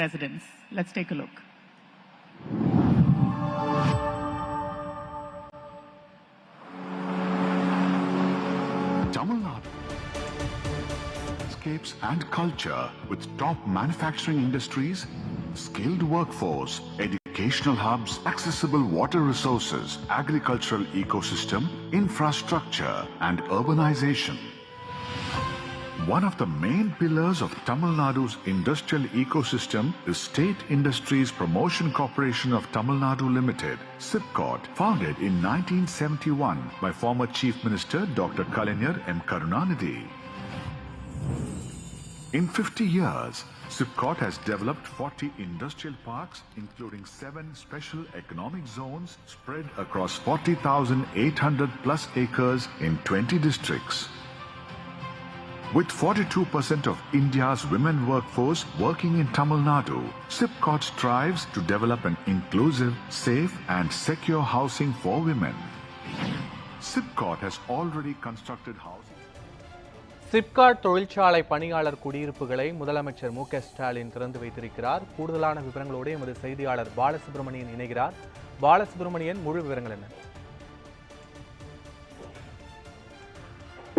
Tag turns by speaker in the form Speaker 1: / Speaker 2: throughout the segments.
Speaker 1: residents. Let's take a look.
Speaker 2: Tamil Nadu. Landscapes and culture with top manufacturing industries, skilled workforce, educational hubs, accessible water resources, agricultural ecosystem, infrastructure, and urbanization. One of the main pillars of Tamil Nadu's industrial ecosystem is State Industries Promotion Corporation of Tamil Nadu Limited, SIPCOT, founded in 1971 by former Chief Minister Dr. Kalaignar M. Karunanidhi. In 50 years, SIPCOT has developed 40 industrial parks, including seven special economic zones spread across 40,800 plus acres in 20 districts. With 42% of India's women workforce working in Tamil Nadu, SIPCOT strives to develop an inclusive, safe and secure housing for women. SIPCOT has already constructed housing.
Speaker 3: SIPCOT தொழிற்சாலை பணியாளர் குடியிருப்புகளை முதலமைச்சர் மு க ஸ்டாலின் திறந்து வைத்திருக்கிறார் கூடுதலான விவரங்களோடு எமது செய்தியாளர் பாலசுப்ரமணியன் இணைகிறார் பாலசுப்ரமணியன் முழு விவரங்கள் என்ன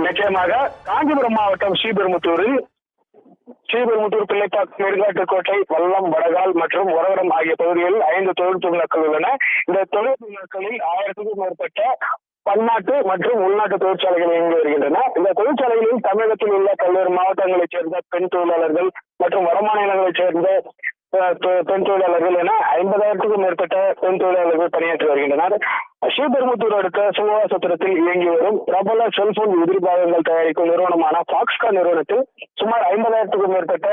Speaker 4: நிச்சயமாக காஞ்சிபுரம் மாவட்டம் ஸ்ரீபெரும்புத்தூரில் ஸ்ரீபெரும்புத்தூர் பிள்ளைப்பாக்கம் நெடுங்காட்டுக்கோட்டை வல்லம் வடகால் மற்றும் உரவரம் ஆகிய பகுதிகளில் ஐந்து தொழில் பூங்காக்கள் உள்ளன. இந்த தொழில் பூங்காக்களில் ஆயிரத்துக்கும் மேற்பட்ட பன்னாட்டு மற்றும் உள்நாட்டு தொழிற்சாலைகள் இயங்கி வருகின்றன. இந்த தொழிற்சாலைகளில் தமிழகத்தில் உள்ள பல்வேறு மாவட்டங்களைச் சேர்ந்த பெண் தொழிலாளர்கள் மற்றும் வடமாநிலங்களைச் சேர்ந்த பெண் தொழிலாளர்கள் என ஐம்பதாயிரத்துக்கும் மேற்பட்ட பெண் தொழிலாளர்கள் பணியாற்றி வருகின்றனர். ஸ்ரீபெரும்புத்தூர் அடுத்த சிவவாசத்திரத்தில் இயங்கி வரும் பிரபல செல்போன் எதிர்பாகங்கள் தயாரிக்கும் நிறுவனமான பாக்ஸ்கான் நிறுவனத்தில் சுமார் ஐம்பதாயிரத்துக்கும் மேற்பட்ட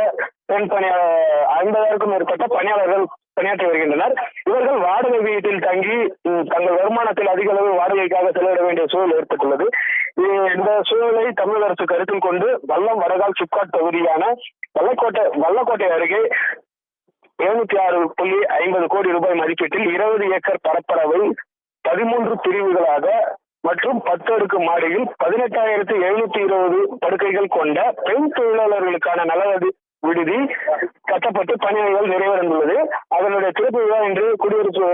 Speaker 4: பெண் பணியாளர் ஐம்பதாயிரக்கும் மேற்பட்ட பணியாளர்கள் பணியாற்றி வருகின்றனர். இவர்கள் வாடகை வீட்டில் தங்கி தங்கள் வருமானத்தில் அதிக அளவு வாடகைக்காக செலவிட வேண்டிய சூழல் ஏற்பட்டுள்ளது. இந்த சூழலை தமிழக அரசு கருத்தில் கொண்டு வல்லம் வடகால் சிப்காட் பகுதியான வல்லக்கோட்டை வல்லக்கோட்டை அருகே எழுநூத்தி ஆறு புள்ளி ஐம்பது கோடி ரூபாய் மதிப்பீட்டில் இருபது ஏக்கர் பரப்பளவை பதிமூன்று பிரிவுகளாக மற்றும் பத்து அடுக்கு மாடியில் பதினெட்டாயிரத்தி எழுநூத்தி இருபது படுக்கைகள் கொண்ட பெண் தொழிலாளர்களுக்கான நலவதி விடுதி கட்டப்பட்டு பணிகள் நிறைவடைந்துள்ளது. அதனுடைய திறப்பு விழா இன்று குடியரசு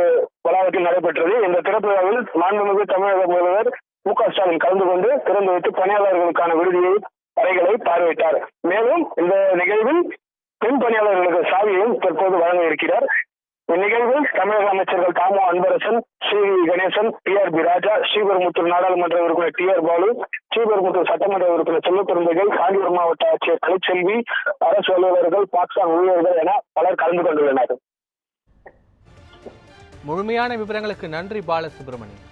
Speaker 4: வளாகத்தில் நடைபெற்றது. இந்த திறப்பு விழாவில் மாண்புமிகு தமிழக முதல்வர் மு க ஸ்டாலின் கலந்து கொண்டு திறந்து வைத்து பணியாளர்களுக்கான விடுதியை அறைகளை பார்வையிட்டார். மேலும் இந்த நிகழ்வில் பெண் பணியாளர்களுக்கு சாவியையும் தற்போது வழங்க இருக்கிறார். இந்நிகழ்வில் தமிழக அமைச்சர்கள் Thamo Anbarasan C V Ganesan T R B Raja Sriperumbudur நாடாளுமன்ற உறுப்பினர் டி ஆர் பாலு ஸ்ரீபெருமுத்தூர் சட்டமன்ற உறுப்பினர் செல்வப்பெருந்தைகள் காஞ்சிபுரம் மாவட்ட ஆட்சியர் கலைச்செல்வி அரசு அலுவலர்கள் பாகிஸ்தான் ஊழியர்கள் என பலர் கலந்து கொண்டுள்ளனர்.
Speaker 3: முழுமையான விவரங்களுக்கு நன்றி பாலசுப்ரமணியன்